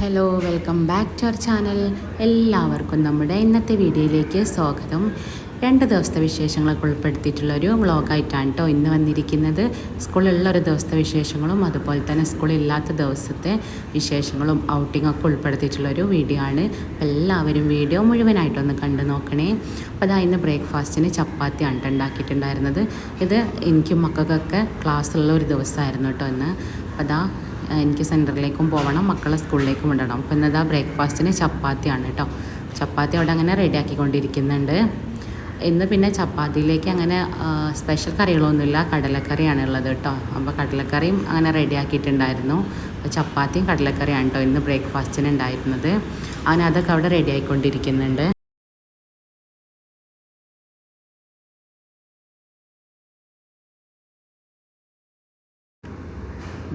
Hello welcome back to our channel എല്ലാവർക്കും നമ്മുടെ ഇന്നത്തെ വീഡിയോയിലേക്ക് സ്വാഗതം. രണ്ട് ദിവസത്തെ വിശേഷങ്ങളൊക്കെ ഉൾപ്പെടുത്തിയിട്ടുള്ളൊരു വ്ളോഗായിട്ടാണ് കേട്ടോ ഇന്ന് വന്നിരിക്കുന്നത്. സ്കൂളിലുള്ള ഒരു ദിവസത്തെ വിശേഷങ്ങളും അതുപോലെ തന്നെ സ്കൂളില്ലാത്ത ദിവസത്തെ വിശേഷങ്ങളും ഔട്ടിങ്ങൊക്കെ ഒക്കെ ഉൾപ്പെടുത്തിയിട്ടുള്ള ഒരു വീഡിയോ ആണ്. എല്ലാവരും വീഡിയോ മുഴുവനായിട്ടൊന്ന് കണ്ടു നോക്കണേ. അപ്പോൾ അതാ ഇന്ന് ബ്രേക്ക്ഫാസ്റ്റിന് ചപ്പാത്തിയാണ് ട്ടോ ഉണ്ടാക്കിയിട്ടുണ്ടായിരുന്നത്. ഇത് എനിക്കും മക്കൾക്കൊക്കെ ക്ലാസ്സുള്ള ഒരു ദിവസമായിരുന്നു കേട്ടോ ഇന്ന്. അപ്പോൾ അതാ എനിക്ക് സെന്ററിലേക്കും പോകണം മക്കളെ സ്കൂളിലേക്കും വിടണം. അപ്പോൾ ഇന്നതാ ബ്രേക്ക്ഫാസ്റ്റിന് ചപ്പാത്തിയാണ് കേട്ടോ. ചപ്പാത്തി അവിടെ അങ്ങനെ റെഡിയാക്കിക്കൊണ്ടിരിക്കുന്നുണ്ട്. ഇന്ന് പിന്നെ ചപ്പാത്തിയിലേക്ക് അങ്ങനെ സ്പെഷ്യൽ കറികളൊന്നുമില്ല. കടലക്കറിയാണ് ഉള്ളത് കേട്ടോ. അപ്പോൾ കടലക്കറിയും അങ്ങനെ റെഡിയാക്കിയിട്ടുണ്ടായിരുന്നു. അപ്പോൾ ചപ്പാത്തിയും കടലക്കറിയാണ് കേട്ടോ ഇന്ന് ബ്രേക്ക്ഫാസ്റ്റിന് ഉണ്ടായിരുന്നത്. അങ്ങനെ അതൊക്കെ അവിടെ റെഡി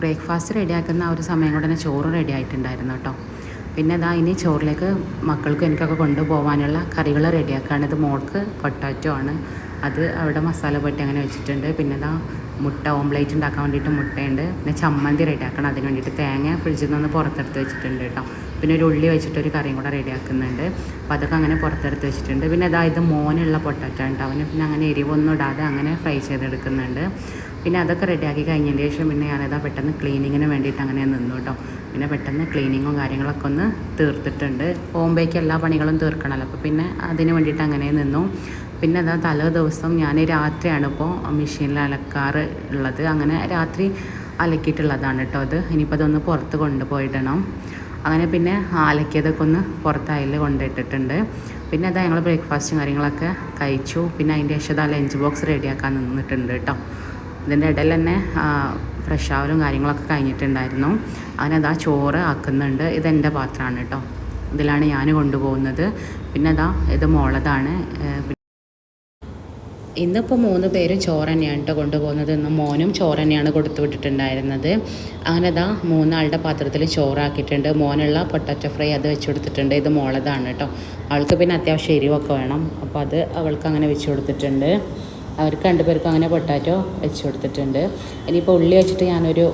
ബ്രേക്ക്ഫാസ്റ്റ് റെഡിയാക്കുന്ന ആ ഒരു സമയം കൊണ്ട് തന്നെ ചോറ് റെഡി ആയിട്ടുണ്ടായിരുന്നു കേട്ടോ. പിന്നെ അതാ ഇനി ചോറിലേക്ക് മക്കൾക്കും എനിക്കൊക്കെ കൊണ്ടുപോകാനുള്ള കറികൾ റെഡിയാക്കുകയാണ് ഇത് മോൾക്ക് പൊട്ടാറ്റോ ആണ്. അത് അവിടെ മസാല പൊട്ടി അങ്ങനെ വെച്ചിട്ടുണ്ട്. പിന്നെ ഇതാ മുട്ട ഓംലേറ്റ് ഉണ്ടാക്കാൻ വേണ്ടിയിട്ട് മുട്ടയുണ്ട്. പിന്നെ ചമ്മന്തി റെഡിയാക്കണം അതിന് വേണ്ടിയിട്ട് തേങ്ങ ഫ്രിഡ്ജിൽ നിന്ന് പുറത്തെടുത്ത് വെച്ചിട്ടുണ്ട് കേട്ടോ. പിന്നെ ഒരു ഉള്ളി വെച്ചിട്ട് ഒരു കറിയും കൂടെ റെഡിയാക്കുന്നുണ്ട് അപ്പോൾ അതൊക്കെ അങ്ങനെ പുറത്തെടുത്ത് വെച്ചിട്ടുണ്ട്. പിന്നെ ഇതാ ഇത് മോനുള്ള പൊട്ടാറ്റോ ഉണ്ട് അവന് പിന്നെ അങ്ങനെ എരിവൊന്നും ഇടാതെ അങ്ങനെ ഫ്രൈ ചെയ്തെടുക്കുന്നുണ്ട്. പിന്നെ അതൊക്കെ റെഡിയാക്കി കഴിഞ്ഞതിന് ശേഷം പിന്നെ ഞാനതാ പെട്ടെന്ന് ക്ലീനിങ്ങിന് വേണ്ടിയിട്ട് അങ്ങനെ നിന്നു കേട്ടോ പിന്നെ പെട്ടെന്ന് ക്ലീനിങ്ങും കാര്യങ്ങളൊക്കെ ഒന്ന് തീർത്തിട്ടുണ്ട്. ഹോംബേക്ക് എല്ലാ പണികളും തീർക്കണമല്ലോ അപ്പോൾ പിന്നെ അതിന് വേണ്ടിയിട്ട് അങ്ങനെ നിന്നു. പിന്നെ അതാ തലേ ദിവസം ഞാൻ രാത്രിയാണ് ഇപ്പോൾ മെഷീനിൽ അലക്കാറ് ഉള്ളത്. അങ്ങനെ രാത്രി അലക്കിയിട്ടുള്ളതാണ് കേട്ടോ അത്. ഇനിയിപ്പോൾ അതൊന്ന് പുറത്ത് കൊണ്ടുപോയിടണം. അങ്ങനെ പിന്നെ അലക്കിയതൊക്കെ ഒന്ന് പുറത്തായി കൊണ്ടിട്ടിട്ടുണ്ട് പിന്നെ അതാ ഞങ്ങൾ ബ്രേക്ക്ഫാസ്റ്റും കാര്യങ്ങളൊക്കെ കഴിച്ചു. പിന്നെ അതിന്റെ ശേഷം ലഞ്ച് ബോക്സ് റെഡിയാക്കാൻ നിന്നിട്ടുണ്ട് കേട്ടോ ഇതിന്റെ ഇടയിൽ തന്നെ ഫ്രഷ് ആവലും കാര്യങ്ങളൊക്കെ കഴിഞ്ഞിട്ടുണ്ടായിരുന്നു. അതിനതാ ചോറ് ആക്കുന്നുണ്ട്. ഇതെന്റെ പാത്രമാണ് കേട്ടോ. ഇതിലാണ് ഞാൻ കൊണ്ടുപോകുന്നത്. പിന്നെ അതാ ഇത് മോളതാണ്. ഇന്നിപ്പോൾ മൂന്ന് പേരും ചോറ് തന്നെയാണ് കേട്ടോ കൊണ്ടുപോകുന്നത്. ഇന്ന് മോനും ചോറ് തന്നെയാണ് കൊടുത്തു വിട്ടിട്ടുണ്ടായിരുന്നത്. അങ്ങനെ ഇതാ മൂന്നാളുടെ പാത്രത്തിൽ ചോറാക്കിയിട്ടുണ്ട്. മോനുള്ള പൊട്ടാറ്റോ ഫ്രൈ അത് വെച്ച് കൊടുത്തിട്ടുണ്ട്. ഇത് മോളതാണ് കേട്ടോ അവൾക്ക് പിന്നെ അത്യാവശ്യം എരിവൊക്കെ വേണം. അപ്പോൾ അത് അവൾക്ക് അങ്ങനെ വെച്ച് കൊടുത്തിട്ടുണ്ട്. അവർക്ക് രണ്ടുപേർക്കും അങ്ങനെ പൊട്ടാറ്റോ വെച്ച് കൊടുത്തിട്ടുണ്ട്. ഇനിയിപ്പോൾ ഉള്ളി വെച്ചിട്ട് ഞാനൊരു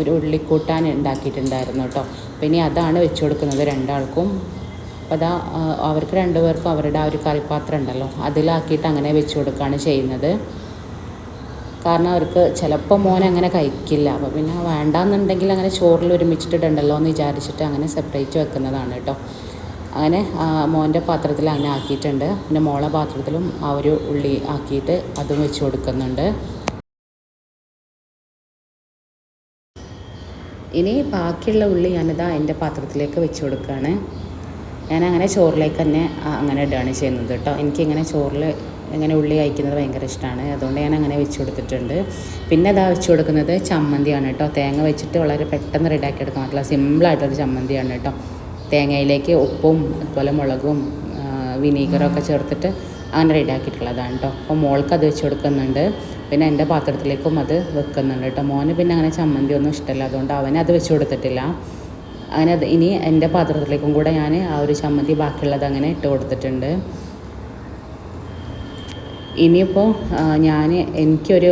ഒരു ഉള്ളിക്കൂട്ടാൻ ഉണ്ടാക്കിയിട്ടുണ്ടായിരുന്നു കേട്ടോ. പിന്നെ അതാണ് വെച്ച് കൊടുക്കുന്നത് രണ്ടാൾക്കും. അപ്പോൾ അതാ അവർക്ക് രണ്ടുപേർക്കും അവരുടെ ആ ഒരു കറിപ്പാത്രം ഉണ്ടല്ലോ അതിലാക്കിയിട്ട് അങ്ങനെ വെച്ച് കൊടുക്കുകയാണ് ചെയ്യുന്നത്. കാരണം അവർക്ക് ചിലപ്പോൾ മോൻ അങ്ങനെ കഴിക്കില്ല. അപ്പോൾ പിന്നെ വേണ്ടാന്നുണ്ടെങ്കിൽ അങ്ങനെ ചോറിൽ ഒരുമിച്ചിട്ടിട്ടുണ്ടല്ലോ എന്ന് വിചാരിച്ചിട്ട് അങ്ങനെ സെപ്പറേറ്റ് വെക്കുന്നതാണ് കേട്ടോ. അങ്ങനെ മോന്റെ പാത്രത്തിൽ അങ്ങനെ ആക്കിയിട്ടുണ്ട്. പിന്നെ മോളെ പാത്രത്തിലും ആ ഒരു ഉള്ളി ആക്കിയിട്ട് അതും വെച്ച് കൊടുക്കുന്നുണ്ട്. ഇനി ബാക്കിയുള്ള ഉള്ളി ഞാനിതാ എന്റെ പാത്രത്തിലേക്ക് വെച്ച് കൊടുക്കുകയാണ്. ഞാൻ അങ്ങനെ ചോറിലേക്ക് തന്നെ അങ്ങനെ ഇടുകയാണ് ചെയ്യുന്നത് കേട്ടോ. എനിക്കിങ്ങനെ ചോറിൽ ഇങ്ങനെ ഉള്ളി കഴിക്കുന്നത് ഭയങ്കര ഇഷ്ടമാണ്. അതുകൊണ്ട് ഞാൻ അങ്ങനെ വെച്ച് കൊടുത്തിട്ടുണ്ട്. പിന്നെ ഇതാ വെച്ച് കൊടുക്കുന്നത് ചമ്മന്തിയാണ് കേട്ടോ. തേങ്ങ വെച്ചിട്ട് വളരെ പെട്ടെന്ന് റെഡിയാക്കി എടുക്കാൻ പറ്റില്ല. സിമ്പിളായിട്ടൊരു ചമ്മന്തിയാണ് കേട്ടോ. തേങ്ങയിലേക്ക് ഉപ്പും അതുപോലെ മുളകും വിനീഗറൊക്കെ ചേർത്തിട്ട് അങ്ങനെ റെഡിയാക്കിയിട്ടുള്ളതാണ് കേട്ടോ അപ്പോൾ മോൾക്ക് അത് വെച്ച് കൊടുക്കുന്നുണ്ട്. പിന്നെ എന്റെ പാത്രത്തിലേക്കും അത് വെക്കുന്നുണ്ട് കേട്ടോ മോന് പിന്നെ അങ്ങനെ ചമ്മന്തി ഒന്നും ഇഷ്ടമല്ല. അതുകൊണ്ട് അവന് അത് വെച്ച് കൊടുത്തിട്ടില്ല. അങ്ങനെ അത് ഇനി എന്റെ പാത്രത്തിലേക്കും കൂടെ ഞാൻ ആ ഒരു ചമ്മന്തി ബാക്കിയുള്ളത് അങ്ങനെ ഇട്ട് കൊടുത്തിട്ടുണ്ട്. ഇനിയിപ്പോൾ ഞാൻ എനിക്കൊരു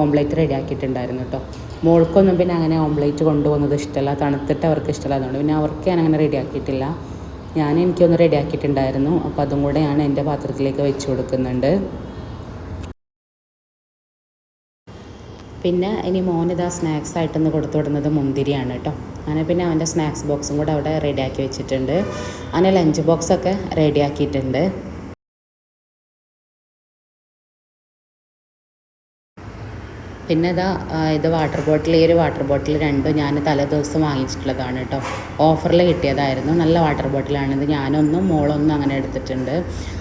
ഓംലെറ്റ് റെഡിയാക്കിയിട്ടുണ്ടായിരുന്നു കേട്ടോ മോൾക്കൊന്നും പിന്നെ അങ്ങനെ ഓംലേറ്റ് കൊണ്ടുപോകുന്നത് ഇഷ്ടമല്ല. തണുത്തിട്ട് അവർക്ക് ഇഷ്ടമല്ല. അതുകൊണ്ട് പിന്നെ അവർക്ക് ഞാൻ അങ്ങനെ റെഡിയാക്കിയിട്ടില്ല ഞാൻ എനിക്കൊന്ന് റെഡിയാക്കിയിട്ടുണ്ടായിരുന്നു അപ്പോൾ അതും കൂടെ ഞാൻ എന്റെ പാത്രത്തിലേക്ക് വെച്ച് കൊടുക്കുന്നുണ്ട്. പിന്നെ ഇനി മോനിതാ സ്നാക്സ് ആയിട്ടൊന്ന് കൊടുത്തു വിടുന്നത് മുന്തിരിയാണ് കേട്ടോ. അങ്ങനെ പിന്നെ അവന്റെ സ്നാക്സ് ബോക്സും കൂടെ അവിടെ റെഡിയാക്കി വെച്ചിട്ടുണ്ട്. അങ്ങനെ ലഞ്ച് ബോക്സൊക്കെ റെഡിയാക്കിയിട്ടുണ്ട് പിന്നെ ഇതാ ഇത് വാട്ടർ ബോട്ടിൽ ഈ ഒരു വാട്ടർ ബോട്ടിൽ രണ്ടും ഞാൻ തലേ ദിവസം വാങ്ങിച്ചിട്ടുള്ളതാണ് കേട്ടോ ഓഫറിൽ കിട്ടിയതായിരുന്നു. നല്ല വാട്ടർ ബോട്ടിലാണ് ഇത്. ഞാനൊന്നും മോളൊന്നും അങ്ങനെ എടുത്തിട്ടുണ്ട്.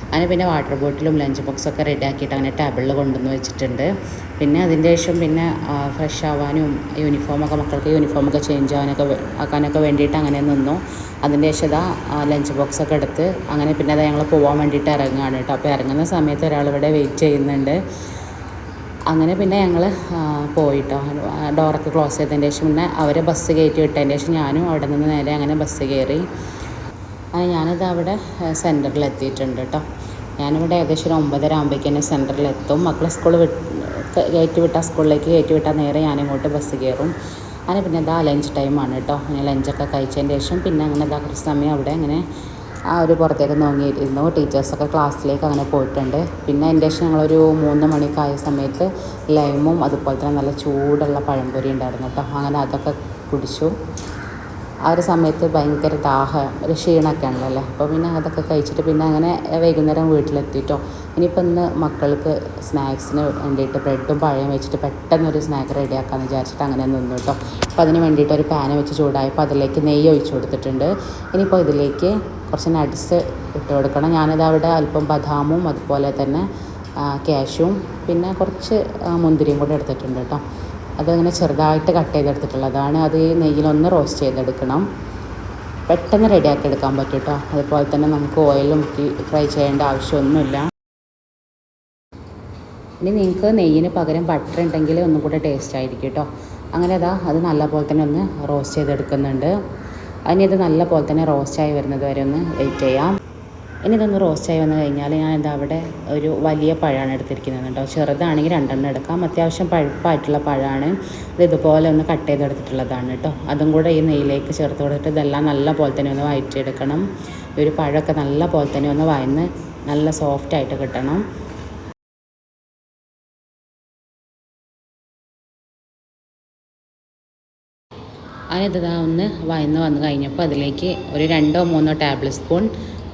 അങ്ങനെ പിന്നെ വാട്ടർ ബോട്ടിലും ലഞ്ച് ബോക്സൊക്കെ റെഡി ആക്കിയിട്ട് അങ്ങനെ ടേബിളിൽ കൊണ്ടുവന്ന് വെച്ചിട്ടുണ്ട്. പിന്നെ അതിന്റെ ശേഷം പിന്നെ ഫ്രഷ് ആവാനും യൂണിഫോമൊക്കെ മക്കൾക്ക് യൂണിഫോമൊക്കെ ചേഞ്ച് ആവാനൊക്കെ ആക്കാനൊക്കെ വേണ്ടിയിട്ട് അങ്ങനെ നിന്നു. അതിന്റെ ശേഷം ഇതാ ലഞ്ച് ബോക്സൊക്കെ എടുത്ത് അങ്ങനെ പിന്നെ അത് ഞങ്ങൾ പോകാൻ വേണ്ടിയിട്ട് ഇറങ്ങുകയാണ് കേട്ടോ അപ്പോൾ ഇറങ്ങുന്ന സമയത്ത് ഒരാൾ ഇവിടെ വെയിറ്റ് ചെയ്യുന്നുണ്ട്. അങ്ങനെ പിന്നെ ഞങ്ങൾ പോയിട്ടോ. ഡോറൊക്കെ ക്ലോസ് ചെയ്തതിന് ശേഷം പിന്നെ അവരെ ബസ് കയറ്റി വിട്ടതിന് ശേഷം ഞാനും അവിടെ നിന്ന് നേരെ അങ്ങനെ ബസ് കയറി. അങ്ങനെ ഞാനിത് അവിടെ സെന്ററിൽ എത്തിയിട്ടുണ്ട് കേട്ടോ ഞാനിവിടെ ഏകദേശം ഒരു ഒമ്പതര ആകുമ്പോഴേക്കും തന്നെ സെന്ററിലെത്തും മക്കളെ സ്കൂൾ വിട്ട് കയറ്റി വിട്ടാൽ സ്കൂളിലേക്ക് കയറ്റി വിട്ടാൽ നേരെ ഞാനിങ്ങോട്ട് ബസ് കയറും. അങ്ങനെ പിന്നെ ഇതാ ലഞ്ച് ടൈമാണ് കേട്ടോ അങ്ങനെ ലഞ്ചൊക്കെ കഴിച്ചതിന് ശേഷം പിന്നെ അങ്ങനെ ഇതാ കുറച്ച് സമയം അവിടെ അങ്ങനെ ആ ഒരു പുറത്തേക്ക് നോങ്ങിയിരുന്നു. ടീച്ചേഴ്സൊക്കെ ക്ലാസ്സിലേക്ക് അങ്ങനെ പോയിട്ടുണ്ട്. പിന്നെ അതിന്റെ ശേഷം ഞങ്ങളൊരു മൂന്ന് മണിയൊക്കെ ആയ സമയത്ത് ലൈമും അതുപോലെ തന്നെ നല്ല ചൂടുള്ള പഴംപൊരി ഉണ്ടായിരുന്നു കേട്ടോ. അങ്ങനെ അതൊക്കെ കുടിച്ചു. ആ ഒരു സമയത്ത് ഭയങ്കര ദാഹം ഒരു ക്ഷീണമൊക്കെ ആണല്ലോ അല്ലേ? അപ്പോൾ പിന്നെ അതൊക്കെ കഴിച്ചിട്ട് പിന്നെ അങ്ങനെ വൈകുന്നേരം വീട്ടിലെത്തിയിട്ടോ. ഇനിയിപ്പോൾ ഇന്ന് മക്കൾക്ക് സ്നാക്സിന് വേണ്ടിയിട്ട് ബ്രെഡും പഴയും വെച്ചിട്ട് പെട്ടെന്ന് ഒരു സ്നാക്ക് റെഡിയാക്കാമെന്ന് വിചാരിച്ചിട്ട് അങ്ങനെ നിന്നു കേട്ടോ. അപ്പോൾ അതിന് വേണ്ടിയിട്ട് ഒരു പാന് വെച്ച് ചൂടായപ്പോൾ അതിലേക്ക് നെയ്യ് ഒഴിച്ചു കൊടുത്തിട്ടുണ്ട്. ഇനിയിപ്പോൾ ഇതിലേക്ക് കുറച്ച് നട്ട്സ് ഇട്ട് കൊടുക്കണം. ഞാനത് അവിടെ അല്പം ബദാമും അതുപോലെ തന്നെ ക്യാഷും പിന്നെ കുറച്ച് മുന്തിരിയും കൂടെ എടുത്തിട്ടുണ്ട് കേട്ടോ. അതങ്ങനെ ചെറുതായിട്ട് കട്ട് ചെയ്തെടുത്തിട്ടുള്ളതാണ്. അത് ഈ നെയ്യിലൊന്ന് റോസ്റ്റ് ചെയ്തെടുക്കണം. പെട്ടെന്ന് റെഡിയാക്കി എടുക്കാൻ പറ്റും കേട്ടോ. അതുപോലെ തന്നെ നമുക്ക് ഓയിലും ഫ്രൈ ചെയ്യേണ്ട ആവശ്യമൊന്നുമില്ല. ഇനി നിങ്ങൾക്ക് നെയ്യിന് പകരം ബട്ടർ ഉണ്ടെങ്കിൽ ഒന്നും കൂടെ ടേസ്റ്റ് ആയിരിക്കും കേട്ടോ. അങ്ങനെ അതാ അത് നല്ലപോലെ തന്നെ ഒന്ന് റോസ്റ്റ് ചെയ്തെടുക്കുന്നുണ്ട്. അതിന് ഇത് നല്ല പോലെ തന്നെ റോസ്റ്റായി വരുന്നത് വരെ ഒന്ന് വെയിറ്റ് ചെയ്യാം. ഇനി ഇതൊന്ന് റോസ്റ്റായി വന്നു കഴിഞ്ഞാൽ ഞാൻ എന്താ അവിടെ ഒരു വലിയ പഴമാണ് എടുത്തിരിക്കുന്നത് കേട്ടോ. ചെറുതാണെങ്കിൽ രണ്ടെണ്ണം എടുക്കാം. അത്യാവശ്യം പഴുപ്പായിട്ടുള്ള പഴമാണ്. ഇത് ഇതുപോലെ ഒന്ന് കട്ട് ചെയ്തെടുത്തിട്ടുള്ളതാണ് കേട്ടോ. അതും കൂടെ ഈ നെയ്യിലേക്ക് ചേർത്ത് കൊടുത്തിട്ട് ഇതെല്ലാം നല്ല പോലെ തന്നെ ഒന്ന് വയറ്റിയെടുക്കണം. ഒരു പഴമൊക്കെ നല്ല പോലെ തന്നെ ഒന്ന് വയന്ന് നല്ല സോഫ്റ്റായിട്ട് കിട്ടണം. അതിനിത് ദാ ഒന്ന് വയന്ന് വന്ന് കഴിഞ്ഞപ്പോൾ അതിലേക്ക് ഒരു രണ്ടോ മൂന്നോ ടേബിൾ സ്പൂൺ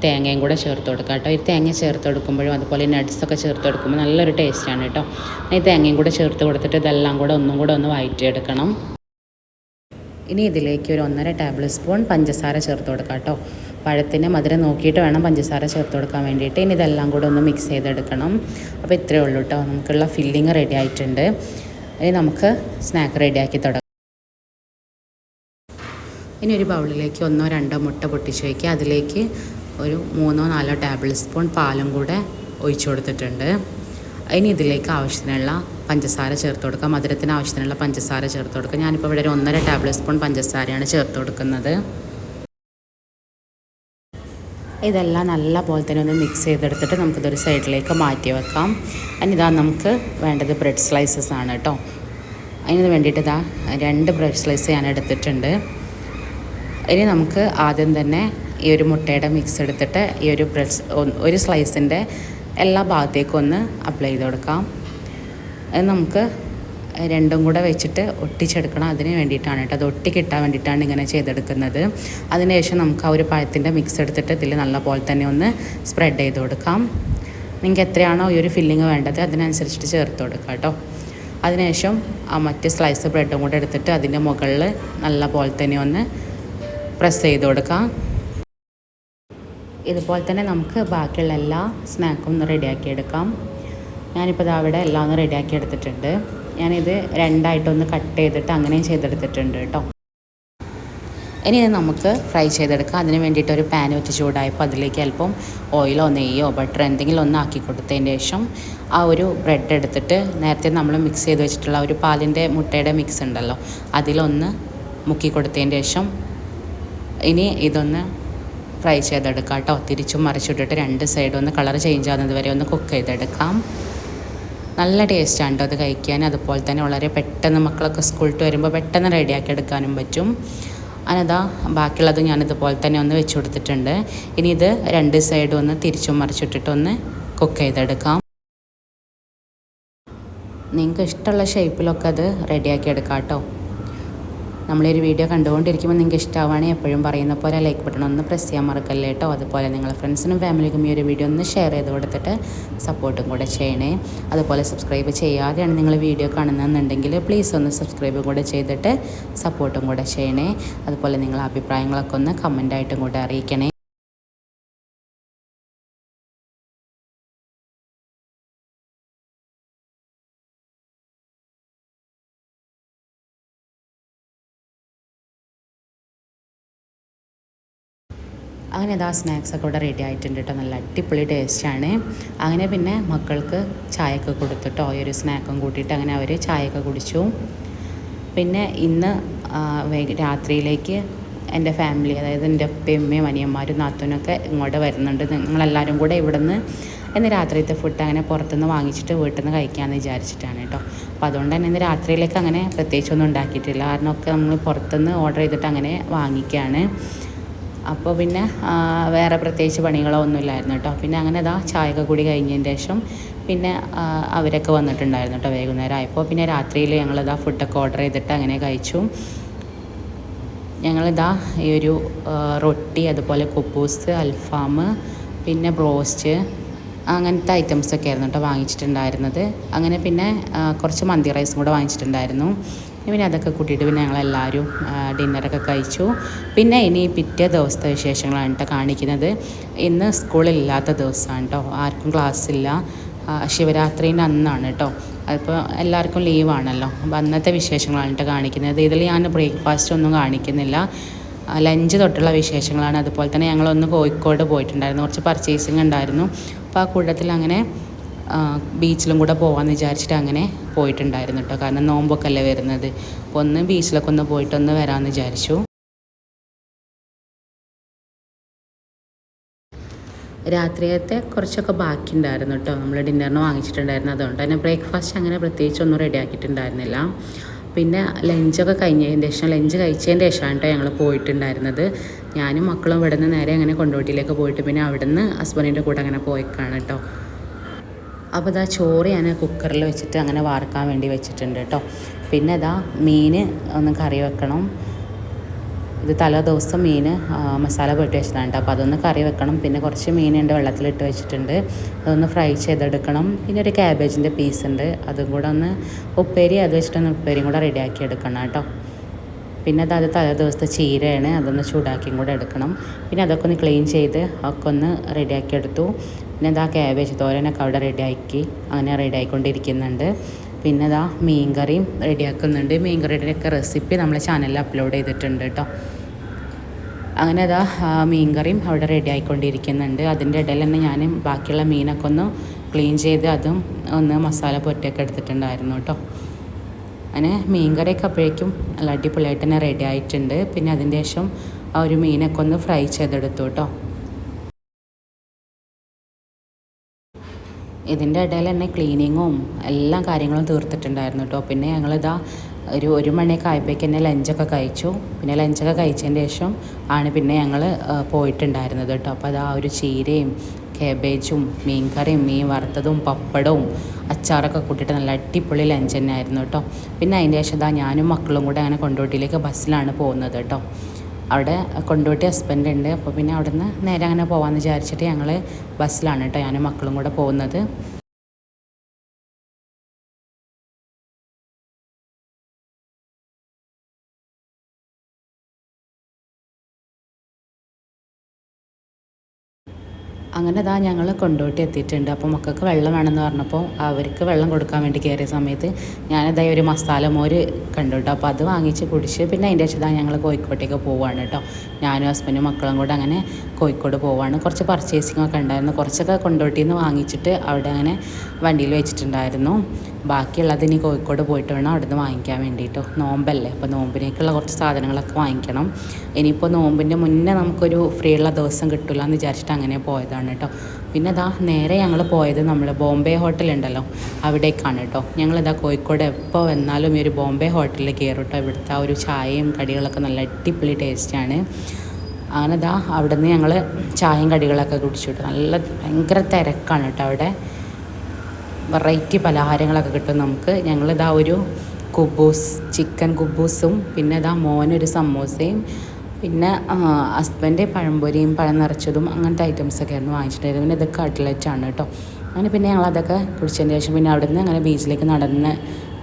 തേങ്ങയും കൂടെ ചേർത്ത് കൊടുക്കുക കേട്ടോ. ഈ തേങ്ങ ചേർത്ത് കൊടുക്കുമ്പോഴും അതുപോലെ നട്ട്സൊക്കെ ചേർത്ത് കൊടുക്കുമ്പോൾ നല്ലൊരു ടേസ്റ്റാണ് കേട്ടോ. ഈ തേങ്ങയും കൂടെ ചേർത്ത് കൊടുത്തിട്ട് ഇതെല്ലാം കൂടെ ഒന്നും കൂടെ ഒന്ന് വയറ്റിയെടുക്കണം. ഇനി ഇതിലേക്ക് ഒരു ഒന്നര ടേബിൾ സ്പൂൺ പഞ്ചസാര ചേർത്ത് കൊടുക്കാം കേട്ടോ. പഴത്തിന്റെ മധുരം നോക്കിയിട്ട് വേണം പഞ്ചസാര ചേർത്ത് കൊടുക്കാൻ വേണ്ടിയിട്ട്. ഇനി ഇതെല്ലാം കൂടെ ഒന്ന് മിക്സ് ചെയ്തെടുക്കണം. അപ്പോൾ ഇത്രയേ ഉള്ളൂ കേട്ടോ. നമുക്കുള്ള ഫില്ലിങ് റെഡി ആയിട്ടുണ്ട്. ഇനി നമുക്ക് സ്നാക്ക് റെഡിയാക്കി തുടങ്ങാം. ഇനി ഒരു ബൗളിലേക്ക് ഒന്നോ രണ്ടോ മുട്ട പൊട്ടിച്ച് വയ്ക്കുക. അതിലേക്ക് ഒരു മൂന്നോ നാലോ ടേബിൾ സ്പൂൺ പാലും കൂടെ ഒഴിച്ചു കൊടുത്തിട്ടുണ്ട്. ഇനി ഇതിലേക്ക് ആവശ്യത്തിനുള്ള പഞ്ചസാര ചേർത്ത് കൊടുക്കുക. മധുരത്തിന് ആവശ്യത്തിനുള്ള പഞ്ചസാര ചേർത്ത് കൊടുക്കുക. ഞാനിപ്പോൾ ഇവിടെ ഒരു ഒന്നര ടേബിൾ സ്പൂൺ പഞ്ചസാരയാണ് ചേർത്ത് കൊടുക്കുന്നത്. ഇതെല്ലാം നല്ല പോലെ തന്നെ ഒന്ന് മിക്സ് ചെയ്തെടുത്തിട്ട് നമുക്കിതൊരു സൈഡിലേക്ക് മാറ്റി വെക്കാം. അതിനിതാ നമുക്ക് വേണ്ടത് ബ്രെഡ് സ്ലൈസസ് ആണ് കേട്ടോ. അതിന് വേണ്ടിയിട്ട് ഇതാ രണ്ട് ബ്രെഡ് സ്ലൈസ് ഞാൻ എടുത്തിട്ടുണ്ട്. ഇനി നമുക്ക് ആദ്യം തന്നെ ഈ ഒരു മുട്ടയുടെ മിക്സ് എടുത്തിട്ട് ഈ ഒരു ബ്രെഡ് ഒരു സ്ലൈസിന്റെ എല്ലാ ഭാഗത്തേക്കും ഒന്ന് അപ്ലൈ ചെയ്ത് കൊടുക്കാം. അത് നമുക്ക് രണ്ടും കൂടെ വെച്ചിട്ട് ഒട്ടിച്ചെടുക്കണം. അതിന് വേണ്ടിയിട്ടാണ് കേട്ടോ. അത് ഒട്ടി കിട്ടാൻ വേണ്ടിയിട്ടാണ് ഇങ്ങനെ ചെയ്തെടുക്കുന്നത്. അതിനുശേഷം നമുക്ക് ആ ഒരു പഴത്തിന്റെ മിക്സ് എടുത്തിട്ട് ഇതിൽ നല്ല പോലെ തന്നെ ഒന്ന് സ്പ്രെഡ് ചെയ്ത് കൊടുക്കാം. നിങ്ങൾക്ക് എത്രയാണോ ഈ ഒരു ഫില്ലിങ് വേണ്ടത് അതിനനുസരിച്ചിട്ട് ചേർത്ത് കൊടുക്കാം കേട്ടോ. അതിനുശേഷം ആ മറ്റ് സ്ലൈസ് ബ്രെഡും കൂടെ എടുത്തിട്ട് അതിന്റെ മുകളിൽ നല്ല പോലെ തന്നെ ഒന്ന് പ്രസ് ചെയ്ത് കൊടുക്കാം. ഇതുപോലെ തന്നെ നമുക്ക് ബാക്കിയുള്ള എല്ലാ സ്നാക്കും ഒന്ന് റെഡിയാക്കി എടുക്കാം. ഞാനിപ്പോൾ അവിടെ എല്ലാം ഒന്ന് റെഡിയാക്കി എടുത്തിട്ടുണ്ട്. ഞാനിത് രണ്ടായിട്ടൊന്ന് കട്ട് ചെയ്തിട്ട് അങ്ങനെയും ചെയ്തെടുത്തിട്ടുണ്ട് കേട്ടോ. ഇനി ഇത് നമുക്ക് ഫ്രൈ ചെയ്തെടുക്കാം. അതിന് വേണ്ടിയിട്ട് ഒരു പാൻ വെച്ച് ചൂടായപ്പോൾ അതിലേക്ക് അല്പം ഓയിലോ നെയ്യോ ബട്ടറോ എന്തെങ്കിലും ഒന്ന് ആക്കി കൊടുത്തതിന് ശേഷം ആ ഒരു ബ്രെഡ് എടുത്തിട്ട് നേരത്തെ നമ്മൾ മിക്സ് ചെയ്ത് വെച്ചിട്ടുള്ള ഒരു പാലിന്റെ മുട്ടയുടെ മിക്സ് ഉണ്ടല്ലോ അതിലൊന്ന് മുക്കി കൊടുത്തതിന് ശേഷം ഇനി ഇതൊന്ന് ഫ്രൈ ചെയ്തെടുക്കാം കേട്ടോ. തിരിച്ചും മറിച്ചിട്ടിട്ട് രണ്ട് സൈഡും ഒന്ന് കളർ ചേഞ്ച് ആകുന്നത് വരെ ഒന്ന് കുക്ക് ചെയ്തെടുക്കാം. നല്ല ടേസ്റ്റാണ് കേട്ടോ അത് കഴിക്കാൻ. അതുപോലെ തന്നെ വളരെ പെട്ടെന്ന് മക്കളൊക്കെ സ്കൂളിട്ട് വരുമ്പോൾ പെട്ടെന്ന് റെഡിയാക്കി എടുക്കാനും പറ്റും. അതിനതാ ബാക്കിയുള്ളത് ഞാനിതുപോലെ തന്നെ ഒന്ന് വെച്ച് കൊടുത്തിട്ടുണ്ട്. ഇനി ഇത് രണ്ട് സൈഡും ഒന്ന് തിരിച്ചും മറിച്ചിട്ടിട്ടൊന്ന് കുക്ക് ചെയ്തെടുക്കാം. നിങ്ങൾക്ക് ഇഷ്ടമുള്ള ഷേപ്പിലൊക്കെ അത് റെഡിയാക്കി എടുക്കാം കേട്ടോ. നമ്മളൊരു വീഡിയോ കണ്ടുകൊണ്ടിരിക്കുമ്പോൾ നിങ്ങൾക്ക് ഇഷ്ടമാവുകയാണെങ്കിൽ എപ്പോഴും പറയുന്ന പോലെ ലൈക്ക് ബട്ടൺ ഒന്ന് പ്രസ് ചെയ്യാൻ മറക്കല്ലേ കേട്ടോ. അതുപോലെ നിങ്ങളുടെ ഫ്രണ്ട്സിനും ഫാമിലിക്കും ഈ ഒരു വീഡിയോ ഒന്ന് ഷെയർ ചെയ്ത് കൊടുത്തിട്ട് സപ്പോർട്ടും കൂടെ ചെയ്യണേ. അതുപോലെ സബ്സ്ക്രൈബ് ചെയ്യാതെയാണ് നിങ്ങൾ വീഡിയോ കാണുന്നതെന്നുണ്ടെങ്കിൽ പ്ലീസ് ഒന്ന് സബ്സ്ക്രൈബ് കൂടെ ചെയ്തിട്ട് സപ്പോർട്ടും കൂടെ ചെയ്യണേ. അതുപോലെ നിങ്ങളുടെ അഭിപ്രായങ്ങളൊക്കെ ഒന്ന് കമന്റായിട്ടും കൂടെ അറിയിക്കണേ. അങ്ങനെ ഇതാ സ്നാക്സൊക്കെ ഇവിടെ റെഡി ആയിട്ടുണ്ട് കേട്ടോ നല്ല അടിപൊളി ടേസ്റ്റാണ് അങ്ങനെ പിന്നെ മക്കൾക്ക് ചായയൊക്കെ കൊടുത്തിട്ടോ ഈ ഒരു സ്നാക്കും കൂട്ടിയിട്ട് അങ്ങനെ അവർ ചായയൊക്കെ കുടിച്ചു. പിന്നെ ഇന്ന് രാത്രിയിലേക്ക് എന്റെ ഫാമിലി അതായത് എന്റെ ഉപ്പയും അനിയന്മാരും നാത്തൂനൊക്കെ ഇങ്ങോട്ട് വരുന്നുണ്ട്. നിങ്ങളെല്ലാവരും കൂടെ ഇവിടുന്ന് ഇന്ന് രാത്രിയത്തെ ഫുഡ് അങ്ങനെ പുറത്തുനിന്ന് വാങ്ങിച്ചിട്ട് വീട്ടിൽ നിന്ന് കഴിക്കാമെന്ന് വിചാരിച്ചിട്ടാണ് കേട്ടോ അപ്പോൾ അതുകൊണ്ട് തന്നെ ഇന്ന് രാത്രിയിലേക്ക് അങ്ങനെ പ്രത്യേകിച്ചൊന്നും ഉണ്ടാക്കിയിട്ടില്ല. കാരണം ഒക്കെ നമ്മൾ പുറത്തുനിന്ന് ഓർഡർ ചെയ്തിട്ട് അങ്ങനെ വാങ്ങിക്കുകയാണ് അപ്പോൾ പിന്നെ വേറെ പ്രത്യേകിച്ച് പണികളോ ഒന്നുമില്ലായിരുന്നു കേട്ടോ. പിന്നെ അങ്ങനെ ഇതാ ചായക്ക കൂടി കഴിഞ്ഞതിന് ശേഷം പിന്നെ അവരൊക്കെ വന്നിട്ടുണ്ടായിരുന്നു കേട്ടോ വൈകുന്നേരം ആയപ്പോൾ. പിന്നെ രാത്രിയിൽ ഞങ്ങളിതാ ഫുഡൊക്കെ ഓർഡർ ചെയ്തിട്ട് അങ്ങനെ കഴിച്ചു. ഞങ്ങളിതാ ഈ ഒരു റൊട്ടി അതുപോലെ കുപ്പൂസ് അൽഫാം പിന്നെ ബ്രോസ്റ്റ് അങ്ങനത്തെ ഐറ്റംസൊക്കെ ആയിരുന്നു കേട്ടോ വാങ്ങിച്ചിട്ടുണ്ടായിരുന്നത്. അങ്ങനെ പിന്നെ കുറച്ച് മന്തി റൈസും കൂടെ വാങ്ങിച്ചിട്ടുണ്ടായിരുന്നു. പിന്നെ അതൊക്കെ കൂട്ടിയിട്ട് പിന്നെ ഞങ്ങളെല്ലാവരും ഡിന്നറൊക്കെ കഴിച്ചു. പിന്നെ ഇനി പിറ്റേ ദിവസത്തെ വിശേഷങ്ങളാണ് കേട്ടോ കാണിക്കുന്നത്. ഇന്ന് സ്കൂളില്ലാത്ത ദിവസമാണ് കേട്ടോ. ആർക്കും ക്ലാസ് ഇല്ല ശിവരാത്രീന്റെ അന്നാണ് കേട്ടോ. അതിപ്പോൾ എല്ലാവർക്കും ലീവാണല്ലോ. അപ്പോൾ അന്നത്തെ വിശേഷങ്ങളാണ് കേട്ടോ കാണിക്കുന്നത്. ഇതിൽ ഞാൻ ബ്രേക്ക്ഫാസ്റ്റ് ഒന്നും കാണിക്കുന്നില്ല. ലഞ്ച് തൊട്ടുള്ള വിശേഷങ്ങളാണ്. അതുപോലെ തന്നെ ഞങ്ങളൊന്ന് കോഴിക്കോട് പോയിട്ടുണ്ടായിരുന്നു. കുറച്ച് പർച്ചേസിങ് ഉണ്ടായിരുന്നു. അപ്പോൾ ആ കൂട്ടത്തിൽ അങ്ങനെ ബീച്ചിലും കൂടെ പോകാമെന്ന് വിചാരിച്ചിട്ട് അങ്ങനെ പോയിട്ടുണ്ടായിരുന്നു കേട്ടോ കാരണം നോമ്പൊക്കെ അല്ലേ വരുന്നത്. അപ്പോൾ ഒന്ന് ബീച്ചിലൊക്കെ ഒന്ന് പോയിട്ടൊന്ന് വരാമെന്ന് വിചാരിച്ചു. രാത്രിയത്തെ കുറച്ചൊക്കെ ബാക്കി ഉണ്ടായിരുന്നു കേട്ടോ നമ്മൾ ഡിന്നറിന് വാങ്ങിച്ചിട്ടുണ്ടായിരുന്നു. അതുകൊണ്ട് തന്നെ ബ്രേക്ക്ഫാസ്റ്റ് അങ്ങനെ പ്രത്യേകിച്ചൊന്നും റെഡി ആക്കിയിട്ടുണ്ടായിരുന്നില്ല. പിന്നെ ലഞ്ചൊക്കെ കഴിഞ്ഞതിന് ശേഷം ലഞ്ച് കഴിച്ചതിന്റെ ശേഷമാണ് കേട്ടോ ഞങ്ങൾ പോയിട്ടുണ്ടായിരുന്നത്. ഞാനും മക്കളും ഇവിടെ നിന്ന് നേരെ അങ്ങനെ കൊണ്ടോട്ടിയിലേക്ക് പോയിട്ട് പിന്നെ അവിടെ നിന്ന് ഹസ്ബൻഡിന്റെ കൂടെ അങ്ങനെ പോയിക്കാണ് കേട്ടോ അപ്പോൾ ഇതാ ചോറ് ഞാൻ കുക്കറിൽ വെച്ചിട്ട് അങ്ങനെ വാർക്കാൻ വേണ്ടി വെച്ചിട്ടുണ്ട് കേട്ടോ. പിന്നെ ഇതാ മീൻ ഒന്ന് കറി വെക്കണം. ഇത് തലേ ദിവസം മീൻ മസാല പൊട്ടി വെച്ചതാണ് കേട്ടോ. അപ്പോൾ അതൊന്ന് കറി വെക്കണം. പിന്നെ കുറച്ച് മീനുണ്ട് വെള്ളത്തിലിട്ട് വെച്ചിട്ടുണ്ട്. അതൊന്ന് ഫ്രൈ ചെയ്തെടുക്കണം. പിന്നെ ഒരു ക്യാബേജിന്റെ പീസ് ഉണ്ട്. അതും കൂടെ ഒന്ന് ഉപ്പേരി അത് വെച്ചിട്ടൊന്ന് ഉപ്പേരിയും കൂടെ റെഡിയാക്കി എടുക്കണം കേട്ടോ. പിന്നെ അത് അത് തലേ ദിവസത്തെ ചീരയാണ്. അതൊന്ന് ചൂടാക്കിയും കൂടെ എടുക്കണം. പിന്നെ അതൊക്കെ ഒന്ന് ക്ലീൻ ചെയ്ത് ഒക്കെ ഒന്ന് റെഡിയാക്കി എടുത്തു. പിന്നെ ഇതാ ക്യാബേജ് തോരനൊക്കെ അവിടെ റെഡിയാക്കി അങ്ങനെ റെഡിയായിക്കൊണ്ടിരിക്കുന്നുണ്ട് പിന്നെ ഇതാ മീൻകറിയും റെഡിയാക്കുന്നുണ്ട് മീൻകറിയുടെയൊക്കെ റെസിപ്പി നമ്മൾ ചാനലിൽ അപ്ലോഡ് ചെയ്തിട്ടുണ്ട് കേട്ടോ അങ്ങനെ അതാ മീൻ മീൻകറിയും അവിടെ റെഡി ആയിക്കൊണ്ടിരിക്കുന്നുണ്ട്. അതിന്റെ ഇടയിൽ തന്നെ ഞാൻ ബാക്കിയുള്ള മീനൊക്കെ ഒന്ന് ക്ലീൻ ചെയ്ത് അതും ഒന്ന് മസാല പൊറ്റൊക്കെ എടുത്തിട്ടുണ്ടായിരുന്നു കേട്ടോ അങ്ങനെ മീൻകറിയൊക്കെ അപ്പോഴേക്കും നല്ല അടിപൊളിയായിട്ട് തന്നെ റെഡി ആയിട്ടുണ്ട്. പിന്നെ അതിന്റെ ശേഷം ആ ഒരു മീനൊക്കെ ഒന്ന് ഫ്രൈ ചെയ്തെടുത്തു കേട്ടോ ഇതിന്റെ ഇടയിൽ തന്നെ ക്ലീനിങ്ങും എല്ലാ കാര്യങ്ങളും തീർത്തിട്ടുണ്ടായിരുന്നു കേട്ടോ. പിന്നെ ഞങ്ങളിതാ ഒരു ഒരു മണിയൊക്കെ ആയപ്പോഴേക്ക് തന്നെ ലഞ്ചൊക്കെ കഴിച്ചു. പിന്നെ ലഞ്ചൊക്കെ കഴിച്ചതിന് ശേഷം ആണ് പിന്നെ ഞങ്ങൾ പോയിട്ടുണ്ടായിരുന്നത് കേട്ടോ. അപ്പോൾ അതാ ഒരു ചീരയും കേബേജും മീൻ കറിയും മീൻ വറുത്തതും പപ്പടവും അച്ചാറൊക്കെ കൂട്ടിയിട്ട് നല്ല അടിപൊളി ലഞ്ച് തന്നെ ആയിരുന്നു കേട്ടോ. പിന്നെ അതിന്റെ ശേഷം ഇതാ ഞാനും മക്കളും കൂടെ അങ്ങനെ കൊണ്ടോട്ടിയിലേക്ക് ബസ്സിലാണ് പോകുന്നത് കേട്ടോ. അവിടെ കൊണ്ടോട്ടി ഹസ്ബൻഡ് ഉണ്ട്. അപ്പോൾ പിന്നെ അവിടെ നിന്ന് നേരെ അങ്ങനെ പോകാമെന്ന് വിചാരിച്ചിട്ട് ഞങ്ങൾ ബസ്സിലാണ് കേട്ടോ ഞാനും മക്കളും കൂടെ പോകുന്നത്. അങ്ങനെ ഇതാ ഞങ്ങൾ കൊണ്ടോട്ടി എത്തിയിട്ടുണ്ട്. അപ്പോൾ മക്കൾക്ക് വെള്ളം വേണമെന്ന് പറഞ്ഞപ്പോൾ അവർക്ക് വെള്ളം കൊടുക്കാൻ വേണ്ടി കയറിയ സമയത്ത് ഞാനിതായി ഒരു മസാല മോര് കണ്ടു കേട്ടോ അപ്പോൾ അത് വാങ്ങിച്ച് കുടിച്ച് പിന്നെ അതിന്റെ ശേഷം ഞങ്ങൾ കോഴിക്കോട്ടേക്ക് പോവുകയാണ് കേട്ടോ ഞാനും ഹസ്ബൻഡും മക്കളും കൂടെ അങ്ങനെ കോഴിക്കോട് പോവാണ്. കുറച്ച് പർച്ചേസിംഗ് ഒക്കെ ഉണ്ടായിരുന്നു. കുറച്ചൊക്കെ കൊണ്ടോട്ടിയിൽ നിന്ന് വാങ്ങിച്ചിട്ട് അവിടെ അങ്ങനെ വണ്ടിയിൽ വെച്ചിട്ടുണ്ടായിരുന്നു. ബാക്കിയുള്ളത് ഇനി കോഴിക്കോട് പോയിട്ട് വേണം അവിടെ നിന്ന് വാങ്ങിക്കാൻ വേണ്ടിയിട്ടോ. നോമ്പല്ലേ? അപ്പോൾ നോമ്പിനേക്കുള്ള കുറച്ച് സാധനങ്ങളൊക്കെ വാങ്ങിക്കണം. ഇനിയിപ്പോൾ നോമ്പിന്റെ മുന്നേ നമുക്കൊരു ഫ്രീ ഉള്ള ദിവസം കിട്ടില്ല എന്ന് വിചാരിച്ചിട്ട് അങ്ങനെ പോയതാണ് കേട്ടോ പിന്നെ ഇതാ നേരെ ഞങ്ങൾ പോയത് നമ്മൾ ബോംബെ ഹോട്ടലുണ്ടല്ലോ അവിടേക്കാണ് കേട്ടോ ഞങ്ങളിതാ കോഴിക്കോട് എപ്പോൾ വന്നാലും ഈ ഒരു ബോംബെ ഹോട്ടലിൽ കയറും കേട്ടോ ഇവിടുത്തെ ആ ഒരു ചായയും കടികളൊക്കെ നല്ല അടിപൊളി ടേസ്റ്റാണ് അങ്ങനെ ഇതാ അവിടെ നിന്ന് ഞങ്ങൾ ചായയും കടികളൊക്കെ കുടിച്ചു കിട്ടും നല്ല ഭയങ്കര തിരക്കാണ് കേട്ടോ അവിടെ. വെറൈറ്റി പലഹാരങ്ങളൊക്കെ കിട്ടും നമുക്ക്. ഞങ്ങളിതാ ഒരു കുബൂസ് ചിക്കൻ കുബൂസും പിന്നെ ഇതാ മോനൊരു സമോസയും പിന്നെ ഹസ്ബൻഡ് പഴംപൊരിയും പഴം നിറച്ചതും അങ്ങനത്തെ ഐറ്റംസൊക്കെ ആയിരുന്നു വാങ്ങിച്ചിട്ടുണ്ടായിരുന്നു പിന്നെ ഇത് കട്ട്ലറ്റാണ് കേട്ടോ. അങ്ങനെ പിന്നെ ഞങ്ങൾ അതൊക്കെ കുടിച്ചതിന് ശേഷം പിന്നെ അവിടെ നിന്ന് അങ്ങനെ ബീച്ചിലേക്ക് നടന്ന്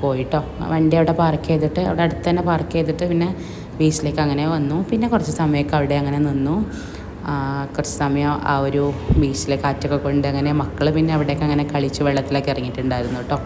പോയിട്ടോ. വണ്ടി അവിടെ പാർക്ക് ചെയ്തിട്ട് അവിടെ അടുത്ത് തന്നെ പാർക്ക് ചെയ്തിട്ട് പിന്നെ ബീച്ചിലേക്ക് അങ്ങനെ വന്നു. പിന്നെ കുറച്ച് സമയമൊക്കെ അവിടെ അങ്ങനെ നിന്നു. കുറച്ച് സമയം ആ ഒരു ബീച്ചിലെ കാറ്റൊക്കെ കൊണ്ട് അങ്ങനെ മക്കൾ പിന്നെ അവിടെയൊക്കെ അങ്ങനെ കളിച്ച് വെള്ളത്തിലൊക്കെ ഇറങ്ങിയിട്ടുണ്ടായിരുന്നു കേട്ടോ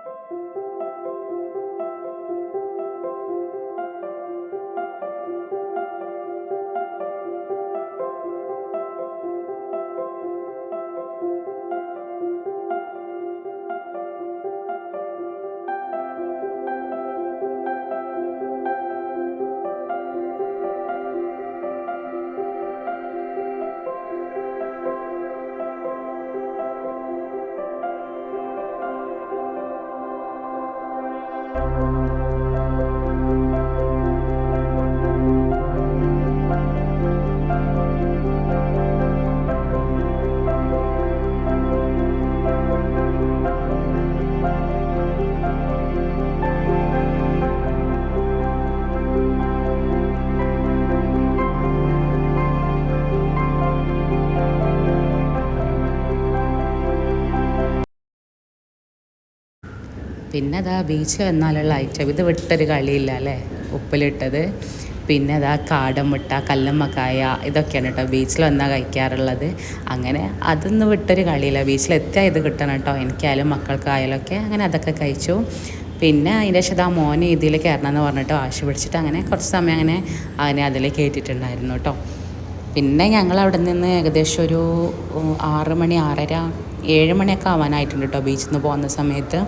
പിന്നെ അതാ ബീച്ചിൽ വന്നാലുള്ള ഐറ്റം ഇത് വിട്ടൊരു കളിയില്ല അല്ലേ? ഉപ്പിലിട്ടത്. പിന്നെ അതാ കാടൻ മുട്ട കല്ലമ്മക്കായ ഇതൊക്കെയാണ് കേട്ടോ ബീച്ചിൽ വന്നാൽ കഴിക്കാറുള്ളത്. അങ്ങനെ അതൊന്നും വിട്ടൊരു കളിയില്ല. ബീച്ചിലെത്തിയാൽ ഇത് കിട്ടണം കേട്ടോ എനിക്കായാലും മക്കൾക്കായാലും ഒക്കെ അങ്ങനെ അതൊക്കെ കഴിച്ചു. പിന്നെ അതിന്റെ ശേഷം ആ മോനെ ഇതിൽ കയറണം എന്ന് പറഞ്ഞിട്ട് വാശി പിടിച്ചിട്ട് അങ്ങനെ കുറച്ച് സമയം അങ്ങനെ അതിനെ അതിൽ കയറ്റിയിട്ടുണ്ടായിരുന്നു കേട്ടോ പിന്നെ ഞങ്ങൾ അവിടെ നിന്ന് ഏകദേശം ഒരു ആറ് മണി ആറര ഏഴ് മണിയൊക്കെ ആവാനായിട്ടുണ്ട് കേട്ടോ ബീച്ചിൽ നിന്ന് പോകുന്ന സമയത്ത്.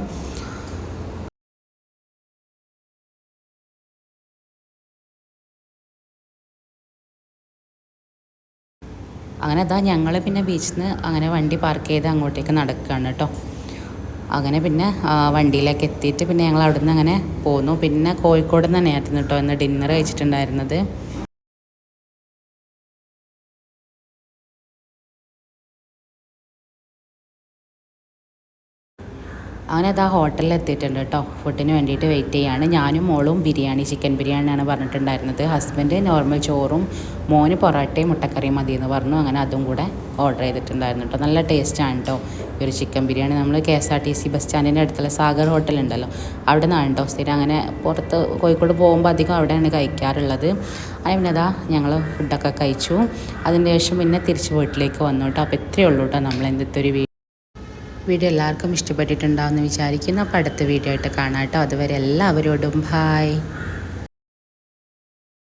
അങ്ങനെ അതാ ഞങ്ങൾ പിന്നെ ബീച്ചിൽ നിന്ന് അങ്ങനെ വണ്ടി പാർക്ക് ചെയ്ത് അങ്ങോട്ടേക്ക് നടക്കുകയാണ് കേട്ടോ അങ്ങനെ പിന്നെ വണ്ടിയിലേക്ക് എത്തിയിട്ട് പിന്നെ ഞങ്ങൾ അവിടെ നിന്ന് അങ്ങനെ പോന്നു. പിന്നെ കോഴിക്കോട് നിന്ന് തന്നെയായിരുന്നു കേട്ടോ ഇന്ന് ഡിന്നർ കഴിച്ചിട്ടുണ്ടായിരുന്നത്. അങ്ങനെ അതാ ഹോട്ടലിൽ എത്തിയിട്ടുണ്ട് കേട്ടോ ഫുഡിന് വേണ്ടിയിട്ട് വെയിറ്റ് ചെയ്യാണ്. ഞാനും മോളും ബിരിയാണി ചിക്കൻ ബിരിയാണിയാണ് പറഞ്ഞിട്ടുണ്ടായിരുന്നത്. ഹസ്ബൻഡ് നോർമൽ ചോറും മോന് പൊറോട്ടയും മുട്ടക്കറിയും മതി എന്ന് പറഞ്ഞു. അങ്ങനെ അതും കൂടെ ഓർഡർ ചെയ്തിട്ടുണ്ടായിരുന്നു കേട്ടോ നല്ല ടേസ്റ്റാണ് കേട്ടോ ഈ ഒരു ചിക്കൻ ബിരിയാണി. നമ്മൾ K S R T C bus സ്റ്റാൻഡിന്റെ അടുത്തുള്ള സാഗർ ഹോട്ടൽ ഉണ്ടല്ലോ. അവിടെ നിന്നാണ് കേട്ടോ സ്ഥിരം അങ്ങനെ പുറത്ത് കോഴിക്കോട് പോകുമ്പോൾ അധികം അവിടെയാണ് കഴിക്കാറുള്ളത്. അതിന് പിന്നെ അതാ ഞങ്ങൾ ഫുഡൊക്കെ കഴിച്ചു. അതിന് ശേഷം പിന്നെ തിരിച്ച് വീട്ടിലേക്ക് വന്നു കേട്ടോ അപ്പോൾ ഇത്രയേ ഉള്ളൂ കേട്ടോ നമ്മൾ എന്തൊരു വീഡിയോ എല്ലാവർക്കും ഇഷ്ടപ്പെട്ടിട്ടുണ്ടാവുമെന്ന് വിചാരിക്കുന്നു. അപ്പോൾ അടുത്ത വീഡിയോ ആയിട്ട് കാണാം കേട്ടോ. അതുവരെ എല്ലാവരോടും ബായ്